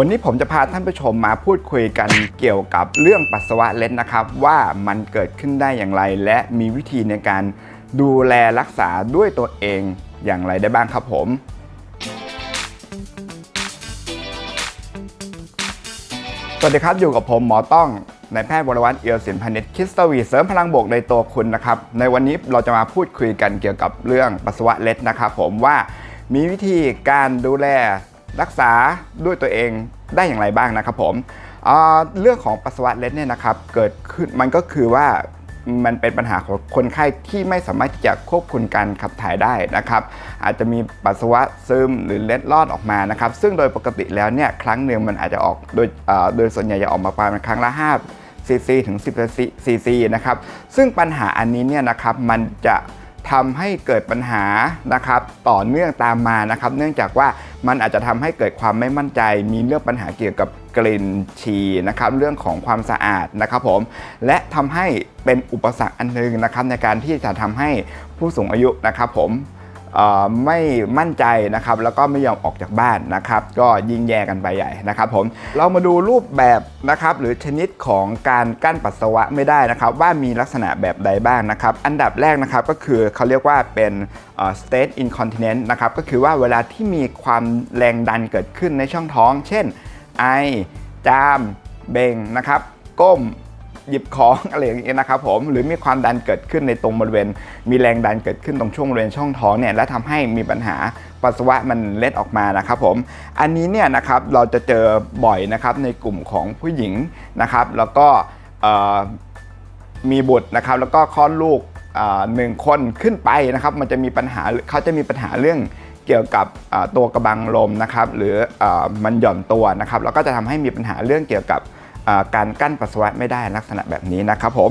วันนี้ผมจะพาท่านผู้ชมมาพูดคุยกันเกี่ยวกับเรื่องปัสสาวะเล็ดนะครับ ว่ามันเกิดขึ้นได้อย่างไร และมีวิธีในการดูแลรักษาด้วยตัวเองอย่างไรได้บ้างครับผมสวัสดีครับ อยู่กับผมหมอต้องนายแพทย์วรวัตรเอียวสินพานิชคิสตวีเสริมพลังบวกในตัวคุณนะครับ ในวันนี้เราจะมาพูดคุยกันเกี่ยวกับเรื่องปัสสาวะเล็ดนะครับผมว่ามีวิธีการดูแล รักษาด้วยตัวเองได้อย่างไรบ้างนะครับผมเเรื่องของปัสสาวะเล็ดเนี่ยนะครับเกิดขึ้นมันก็คือว่ามันเป็นปัญหาของคนไข้ที่ไม่สามารถที่จะควบคุมการขับถ่ายได้นะครับ อาจจะมีปัสสาวะซึมหรือเล็ดลอดออกมานะครับ ซึ่งโดยปกติแล้วเนี่ยครั้งหนึ่งมันอาจจะออกโดยโดยส่วนใหญ่จะออกมาประมาณครั้งละ5ซีซีถึง10ซีซีนะครับ ซึ่งปัญหาอันนี้เนี่ยนะครับมันจะ ทำให้เกิดปัญหานะครับต่อเนื่องตามมานะครับ เนื่องจากว่ามันอาจจะทำให้เกิดความไม่มั่นใจ มีเรื่องปัญหาเกี่ยวกับกลิ่นฉี่นะครับเรื่องของความสะอาดนะครับผมและทำให้เป็นอุปสรรคอันหนึงนะครับในการที่จะทำให้ผู้สูงอายุนะครับผม ไม่มั่นใจนะครับแล้วก็ไม่ยอมออกจากบ้านนะครับก็ยิงแย่กันไปใหญ่นะครับผมเรามาดูรูปแบบนะครับหรือชนิดของการกั้นปัสสาวะไม่ได้นะครับ ว่ามีลักษณะแบบใดบ้างนะครับ อันดับแรกนะครับก็คือเขาเรียกว่าเป็น state incontinence นะครับก็คือว่าเวลาที่มีความแรงดันเกิดขึ้นในช่องท้อง เช่นไอจามเบ่งนะครับก้ม หยิบของอะไรอย่างเงี้ยนะครับผมหรือมีความดันเกิดขึ้นในตรงบริเวณ มีแรงดันเกิดขึ้นตรงช่วงบริเวณช่องท้องเนี่ยและทำให้มีปัญหาปัสสาวะมันเล็ดออกมานะครับผมอันนี้เนี่ยนะครับเราจะเจอบ่อยนะครับในกลุ่มของผู้หญิงนะครับ แล้วก็มีบุตรนะครับ แล้วก็คลอดลูกหนึ่งคนขึ้นไปนะครับ มันจะมีปัญหาเขาจะมีปัญหาเรื่องเกี่ยวกับตัวกระบังลมนะครับ หรืออมันหย่อนตัวนะครับ แล้วก็จะทำให้มีปัญหาเรื่องเกี่ยวกับ การกั้นปัสสาวะไม่ได้ลักษณะแบบนี้นะครับผม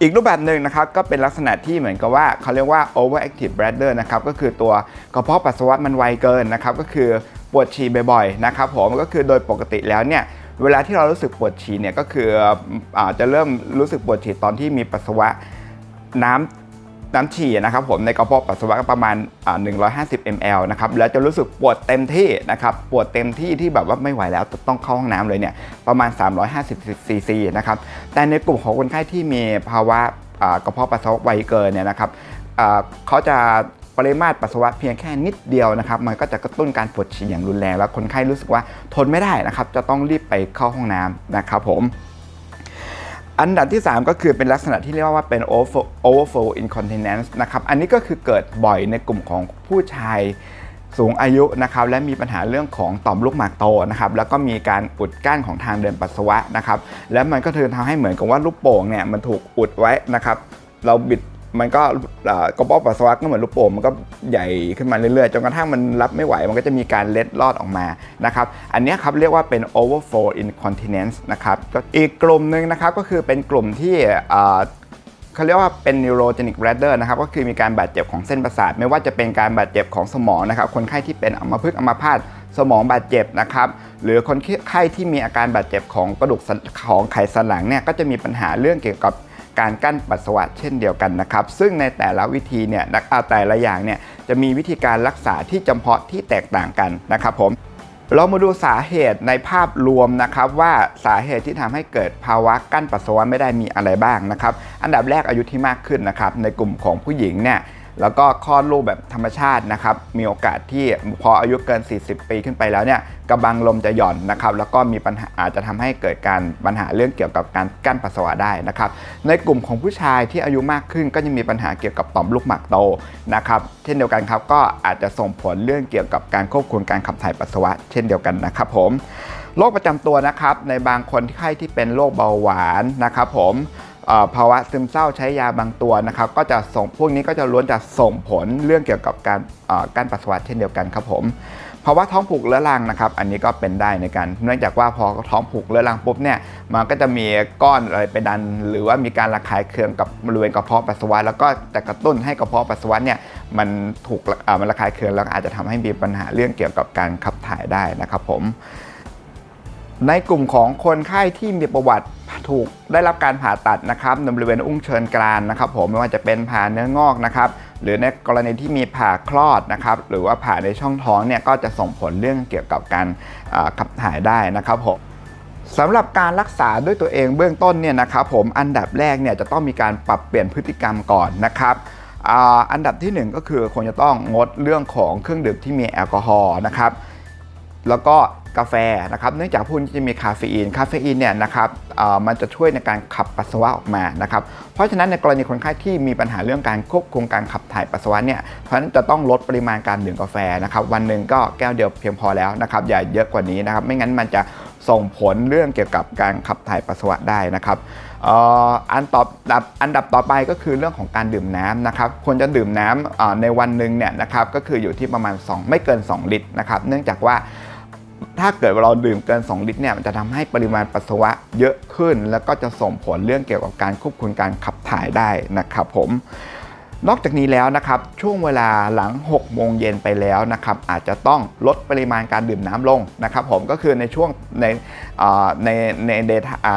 อีกรูปแบบหนึ่งนะครับก็เป็นลักษณะที่เหมือนกับว่าเขาเรียกว่า overactive bladder นะครับก็คือตัวกระเพาะปัสสาวะมันไวเกินนะครับก็คือปวดฉี่บ่อยๆนะครับผมก็คือโดยปกติแล้วเนี่ยเวลาที่เรารู้สึกปวดฉี่เนี่ยก็คืออาจะเริ่มรู้สึกปวดฉี่ตอนที่มีปัสสาวะน้ำ น้ำฉี่นะครับผมในกระเพาะปัสสาวะประมาณ 150 ml นะครับแล้วจะรู้สึกปวดเต็มที่นะครับปวดเต็มที่ที่แบบว่าไม่ไหวแล้วต้องเข้าห้องน้ำเลยเนี่ยประมาณ 350 ซีซีนะครับแต่ในกลุ่มของคนไข้ที่มีภาวะกระเพาะปัสสาวะไวเกินเนี่ยนะครับเขาจะปริมาตรปัสสาวะเพียงแค่นิดเดียวนะครับ มันก็จะกระตุ้นการปวดฉี่อย่างรุนแรง แล้วคนไข้รู้สึกว่าทนไม่ได้นะครับ จะต้องรีบไปเข้าห้องน้ำนะครับผม อันดับที่ 3 ก็คือเป็นลักษณะที่เรียกว่าเป็น overflow overflow incontinence นะครับ อันนี้ก็คือเกิดบ่อยในกลุ่มของผู้ชายสูงอายุนะครับ และมีปัญหาเรื่องของต่อมลูกหมากโตนะครับ แล้วก็มีการอุดกั้นของทางเดินปัสสาวะนะครับ แล้วมันก็เธอทำให้เหมือนกับว่าลูกโป่งเนี่ยมันถูกอุดไว้นะครับ เราบิด มันก็กระเพาะปัสสาวะก็เหมือนลูกโป่งมันก็ใหญ่ขึ้นมาเรื่อยๆ จนกระทั่งมันรับไม่ไหว มันก็จะมีการเล็ดลอดออกมานะครับ อันนี้ครับเรียกว่าเป็น overflow incontinence นะครับก็อีกกลุ่มหนึ่งนะครับก็คือเป็นกลุ่มที่เขาเรียกว่าเป็น neurogenic bladder นะครับก็คือมีการบาดเจ็บของเส้นประสาท ไม่ว่าจะเป็นการบาดเจ็บของสมองนะครับคนไข้ที่เป็นอัมพฤกษ์อัมพาตสมองบาดเจ็บนะครับหรือคนไข้ที่มีอาการบาดเจ็บของกระดูกของไขสันหลังเนี่ยก็จะมีปัญหาเรื่องเกี่ยวกับ การกั้นปัสสาวะเช่นเดียวกันนะครับ ซึ่งในแต่ละวิธีเนี่ยนักอาแต่ละอย่างเนี่ยจะมีวิธีการรักษาที่จำเพาะที่แตกต่างกันนะครับผมเรามาดูสาเหตุในภาพรวมนะครับว่าสาเหตุที่ทำให้เกิดภาวะกั้นปัสสาวะไม่ได้มีอะไรบ้างนะครับ อันดับแรกอายุที่มากขึ้นนะครับในกลุ่มของผู้หญิงเนี่ย แล้วก็คลอดลูกแบบธรรมชาตินะครับ มีโอกาสที่พออายุเกิน 40 ปีขึ้นไปแล้วเนี่ยกระบังลมจะหย่อนนะครับ แล้วก็มีปัญหาอาจจะทำให้เกิดการปัญหาเรื่องเกี่ยวกับการกั้นปัสสาวะได้นะครับ ในกลุ่มของผู้ชายที่อายุมากขึ้นก็จะมีปัญหาเกี่ยวกับต่อมลูกหมากโตนะครับ เช่นเดียวกันครับก็อาจจะส่งผลเรื่องเกี่ยวกับการควบคุมการขับถ่ายปัสสาวะ เช่นเดียวกันนะครับผมโรคประจำตัวนะครับในบางคนที่ไข้ที่เป็นโรคเบาหวานนะครับผม ภาวะซึมเศร้าใช้ยาบางตัวนะครับก็จะส่งพวกนี้ก็จะล้วนจะส่งผลเรื่องเกี่ยวกับการการปัสสาวะเช่นเดียวกันครับผมภาวะท้องผูกเรื้อรังนะครับ อันนี้ก็เป็นได้ในการเนื่องจากว่าพอท้องผูกเรื้อรังปุ๊บเนี่ยมันก็จะมีก้อนอะไรไปดัน หรือว่ามีการระคายเคืองกับบริเวณกระเพาะปัสสาวะแล้วก็จะกระตุ้นให้กระเพาะปัสสาวะเนี่ยมันถูกมันระคายเคืองแล้วอาจจะทำให้มีปัญหาเรื่องเกี่ยวกับการขับถ่ายได้นะครับผมในกลุ่มของคนไข้ที่มีประวัติ ถูกได้รับการผ่าตัดนะครับในบริเวณอุ้งเชิญกรานนะครับ ผมไม่ว่าจะเป็นผ่าเนื้องอกนะครับหรือในกรณีที่มีผ่าคลอดนะครับหรือว่าผ่าในช่องท้องเนี่ยก็จะส่งผลเรื่องเกี่ยวกับการขับถ่ายได้นะครับผมสำหรับการรักษาด้วยตัวเองเบื้องต้นเนี่ยนะครับผมอันดับแรกเนี่ยจะต้องมีการปรับเปลี่ยนพฤติกรรมก่อนนะครับอ,อันดับที่หนึ่งก็คือควรจะต้องงดเรื่องของเครื่องดื่มที่มีแอลกอฮอล์นะครับแล้วก็ กาแฟนะครับเนื่องจากพวกนี้จะมีคาเฟอีนคาเฟอีนเนี่ยนะครับมันจะช่วยในการขับปัสสาวะออกมานะครับเพราะฉะนั้นในกรณีคนไข้ที่มีปัญหาเรื่องการควบคุมการขับถ่ายปัสสาวะเนี่ยเพราะฉะนั้นจะต้องลดปริมาณการดื่มกาแฟนะครับวันหนึ่งก็แก้วเดียวเพียงพอแล้วนะครับอย่าเยอะกว่านี้นะครับไม่งั้นมันจะส่งผลเรื่องเกี่ยวกับการขับถ่ายปัสสาวะได้นะครับอ,อ,อันต่ออันดับอันดับต่อไปก็คือเรื่องของการดื่มน้ำนะครับควรจะดื่มน้ำในวันหนึ่งเนี่ยนะครับก็คืออยู่ที่ประมาณ 2 ไม่เกิน 2 ลิตรนะครับเนื่องจากว่า ถ้าเกิดเราดื่มเกิน 2 ลิตรเนี่ยมันจะทำให้ปริมาณปัสสาวะเยอะขึ้น แล้วก็จะส่งผลเรื่องเกี่ยวกับการควบคุมการขับถ่ายได้นะครับผมนอกจากนี้แล้วนะครับช่วงเวลาหลัง 6 โมงเย็นไปแล้วนะครับอาจจะต้องลดปริมาณการดื่มน้ำลงนะครับผมก็คือในช่วงในในในเด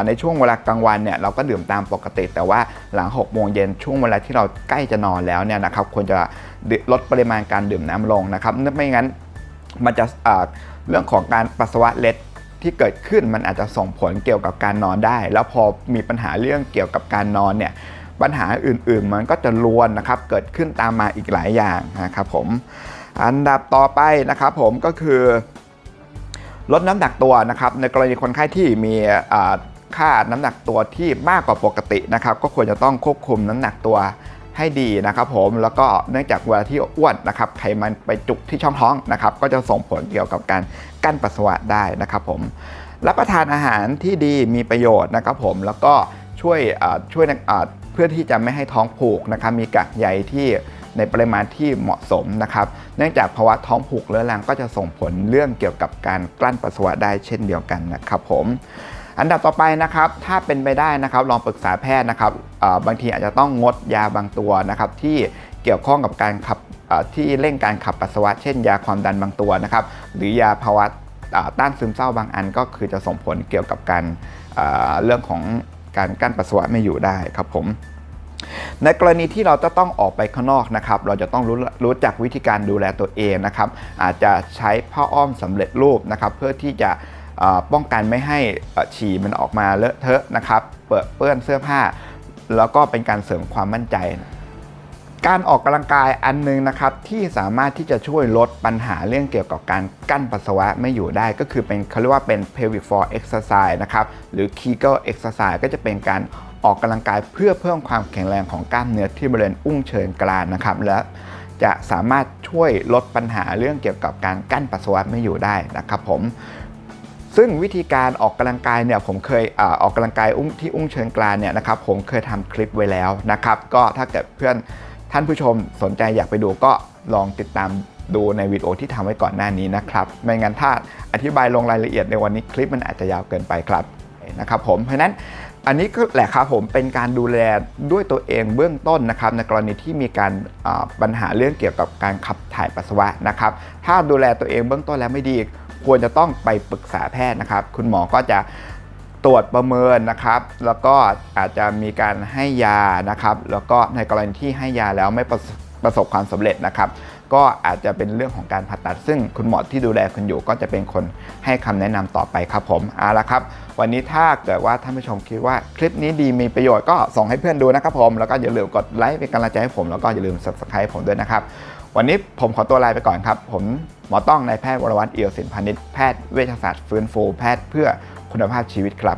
ในช่วงเวลากลางวันเนี่ยเราก็ดื่มตามปกติ แต่ว่าหลัง 6 โมงเย็นช่วงเวลาที่เราใกล้จะนอนแล้วเนี่ยนะครับควรจะลดปริมาณการดื่มน้ำลงนะครับไม่งั้นมันจะ เรื่องของการปัสสาวะเล็ดที่เกิดขึ้นมันอาจจะส่งผลเกี่ยวกับการนอนได้ แล้วพอมีปัญหาเรื่องเกี่ยวกับการนอนเนี่ยปัญหาอื่นๆ มันก็จะรวนนะครับเกิดขึ้นตามมาอีกหลายอย่างนะครับผมอันดับต่อไปนะครับผมก็คือลดน้ำหนักตัวนะครับในกรณีคนไข้ที่มีค่าน้ำหนักตัวที่มากกว่าปกตินะครับก็ควรจะต้องควบคุมน้ำหนักตัว ให้ดีนะครับผมแล้วก็เนื่องจากเวลาที่อ้วนนะครับไขมันไปจุกที่ช่องท้องนะครับก็จะส่งผลเกี่ยวกับการกั้นปัสสาวะได้นะครับผมรับประทานอาหารที่ดีมีประโยชน์นะครับผมแล้วก็ช่วยช่วยเพื่อที่จะไม่ให้ท้องผูกนะครับมีกากใยที่ในปริมาณที่เหมาะสมนะครับ เนื่องจากภาวะท้องผูกเรื้อรังก็จะส่งผลเรื่องเกี่ยวกับการกลั้นปัสสาวะได้เช่นเดียวกันนะครับผม อันดับต่อไปนะครับ ถ้าเป็นไปได้นะครับลองปรึกษาแพทย์นะครับบางทีอาจจะต้องงดยาบางตัวนะครับที่เกี่ยวข้องกับการขับที่เร่งการขับปัสสาวะ เช่นยาความดันบางตัวนะครับ หรือยาภาวะต้านซึมเศร้าบางอันก็คือจะส่งผลเกี่ยวกับการเรื่องของการกั้นปัสสาวะไม่อยู่ได้ครับผมในกรณีที่เราจะต้องออกไปข้างนอกนะครับ เราจะต้องรู้รู้จักวิธีการดูแลตัวเองนะครับ อาจจะใช้ผ้าอ้อมสำเร็จรูปนะครับ เพื่อที่จะ ป้องกันไม่ให้อ่อฉี่มันออกมาเลอะเทอะนะครับเปิดเปื้อนเสื้อผ้า แล้วก็เป็นการเสริมความมั่นใจ การออกกำลังกายอันหนึงนะครับที่สามารถที่จะช่วยลดปัญหาเรื่องเกี่ยวกับการกั้นปัสสาวะไม่อยู่ได้ ก็คือเป็นเขาเรียกว่าเป็น pelvic floor exercise นะครับหรือ Kegel exercise ก็จะเป็นการออกกำลังกายเพื่อเพิ่มความแข็งแรงของกล้ามเนื้อที่บริเวณอุ้งเชิงกรานนะครับและจะสามารถช่วยลดปัญหาเรื่องเกี่ยวกับการกั้นปัสสาวะไม่อยู่ได้นะครับผม ซึ่งวิธีการออกกำลังกายเนี่ยผมเคยอออกกำลังกายอุ้งที่อุ้งเชิงกรานเนี่ยนะครับผมเคยทำคลิปไว้แล้วนะครับ ก็ถ้าเกิดเพื่อนท่านผู้ชมสนใจอยากไปดูก็ลองติดตามดูในวิดีโอที่ทำไว้ก่อนหน้านี้นะครับ ไม่งั้นถ้าอธิบายลงรายละเอียดในวันนี้คลิปมันอาจจะยาวเกินไปครับนะครับผมเพราะนั้นอันนี้ก็แหละครับผมเป็นการดูแลด้วยตัวเองเบื้องต้นนะครับในกรณีที่มีการปัญหาเรื่องเกี่ยวกับการขับถ่ายปัสสาวะนะครับ ถ้าดูแลตัวเองเบื้องต้นแล้วไม่ดี ควรจะต้องไปปรึกษาแพทย์นะครับ คุณหมอก็จะตรวจประเมินนะครับ แล้วก็อาจจะมีการให้ยานะครับ แล้วก็ในกรณีที่ให้ยาแล้วไม่ประสประสบความสำเร็จนะครับ ก็อาจจะเป็นเรื่องของการผ่าตัด ซึ่งคุณหมอที่ดูแลคุณอยู่ก็จะเป็นคนให้คำแนะนำต่อไปครับผมเอาละครับ วันนี้ถ้าเกิดว่าท่านผู้ชมคิดว่าคลิปนี้ดีมีประโยชน์ก็ส่งให้เพื่อนดูนะครับผม แล้วก็อย่าลืมกดไลค์เป็นกำลังใจให้ผม แล้วก็อย่าลืม subscribe ผมด้วยนะครับ วันนี้ผมขอตัวลาไปก่อนครับ ผมหมอต้องนายแพทย์วรวัตรเอียวสินพานิชแพทย์เวชศาสตร์ฟื้นฟูแพทย์เพื่อคุณภาพชีวิตครับ